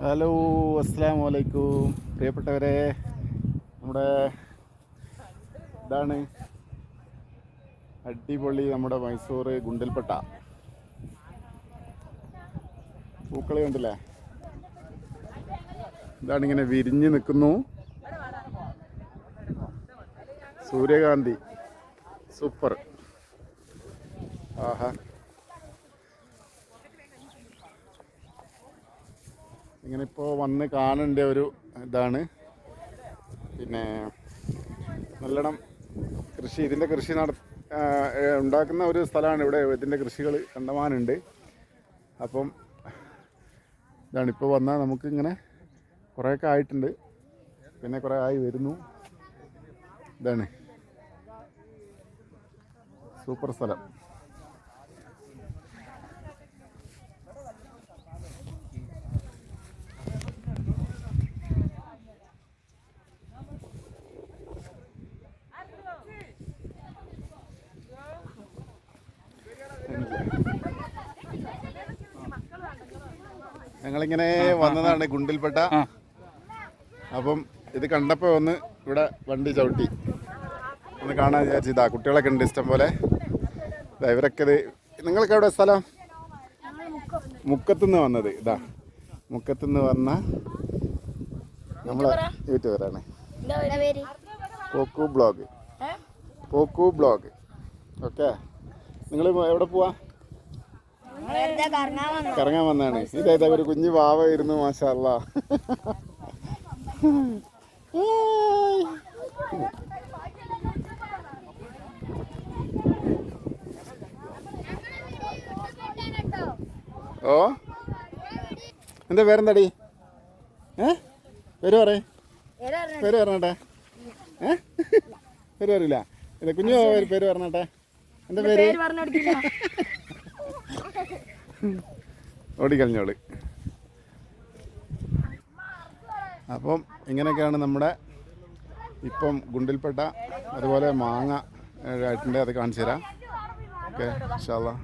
Hello അസ്സാം വലൈക്കും പ്രിയപ്പെട്ടവരെ നമ്മുടെ ഇതാണ് അടിപൊളി നമ്മുടെ മൈസൂർ ഗുണ്ടൽപ്പെട്ട പൂക്കൾ കണ്ടില്ലേ? ഇതാണ് ഇങ്ങനെ വിരിഞ്ഞ് നിൽക്കുന്നു. സൂര്യകാന്തി. സൂപ്പർ. ആഹാ. ഇങ്ങനെ ഇപ്പോൾ വന്ന് കാണേണ്ട ഒരു ഇതാണ്. പിന്നെ നല്ലോണം കൃഷി ഇതിന്റെ കൃഷി നട ഉണ്ടാക്കുന്ന ഒരു സ്ഥലമാണ് ഇവിടെ. ഇതിന്റെ കൃഷികൾ കണ്ടമാനുണ്ട്. അപ്പം ഇതാണ് ഇപ്പോൾ വന്നാൽ നമുക്ക് ഇങ്ങനെ കുറേയൊക്കെ ആയിട്ടുണ്ട്. പിന്നെ കുറേ ആയി വരുന്നു. ഇതാണ് സൂപ്പർ സ്ഥലം. ഞങ്ങളിങ്ങനെ വന്നതാണ് ഗുണ്ടിൽപ്പെട്ട അപ്പം ഇത് കണ്ടപ്പോൾ ഒന്ന് ഇവിടെ വണ്ടി ചവിട്ടി. ഒന്ന് കാണാൻ വിചാരിച്ചു ഇതാ കുട്ടികളൊക്കെ ഉണ്ട് ഇഷ്ടം പോലെ. ഇവരൊക്കെ ഇത് നിങ്ങൾക്ക് എവിടെ സ്ഥലം? മുക്കത്തുനിന്ന് വന്നത് ഇതാ. മുക്കത്തുനിന്ന് വന്ന നമ്മളെ യൂട്യൂബറാണ് Pokku blog. Pokku blog. Okay. നിങ്ങൾ എവിടെ പോവാ? കറങ്ങാൻ വന്നു കറങ്ങാൻ വന്നാണ് ഇതായത് ഒരു കുഞ്ഞു പാവയിരുന്നു മാഷല്ല. ഓ? എന്താ പേരെന്താടി? ഏ? പേര് പറയേ. പേര് പറഞ്ഞട്ടെ. ഏ? പേര് പറയില്ല. കുഞ്ഞു പേര് പറഞ്ഞട്ടെ. എന്താ പേര്? ഓടിക്കളഞ്ഞോൾ അപ്പം ഇങ്ങനെയൊക്കെയാണ് നമ്മുടെ ഇപ്പം ഗുണ്ടിൽപ്പെട്ട അതുപോലെ മാങ്ങ ആയിട്ടുണ്ട് അത് കാണിച്ചു തരാം. ഓക്കെ ഇൻഷാല്ലാ